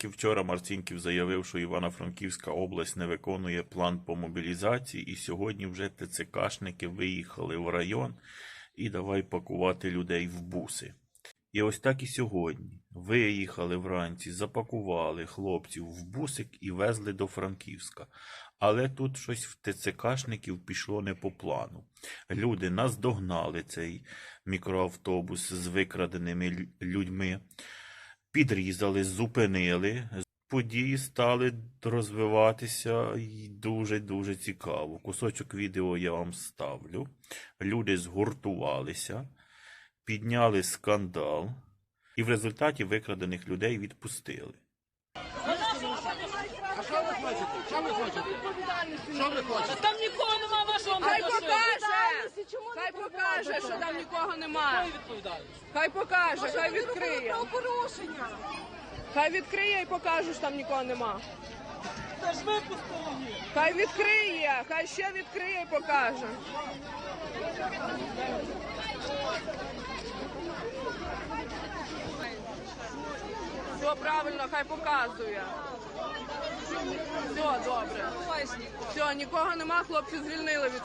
тільки вчора Марцінків заявив, що Івано-Франківська область не виконує план по мобілізації, і сьогодні вже ТЦКшники виїхали в район і давай пакувати людей в буси. І ось так і сьогодні. Виїхали вранці, запакували хлопців в бусик і везли до Франківська. Але тут щось в ТЦКшників пішло не по плану. Люди наздогнали цей мікроавтобус з викраденими людьми, підрізали, зупинили. Події стали розвиватися і дуже-дуже цікаво. Кусочок відео я вам ставлю. Люди згуртувалися, підняли скандал, і в результаті викрадених людей відпустили. А що ви хочете? Що ви хочете? Що ви хочете? Там нікого нема вашого Хай машини. покаже! Хай покаже, що там нікого немає. Хай покаже, хай відкриє. порушення. Хай відкриє і покаже, що там нікого нема. Та ж випустили. Хай відкриє, хай ще відкриє і покаже. Все правильно, хай показує. Все добре. Все, нікого нема, хлопці звільнили від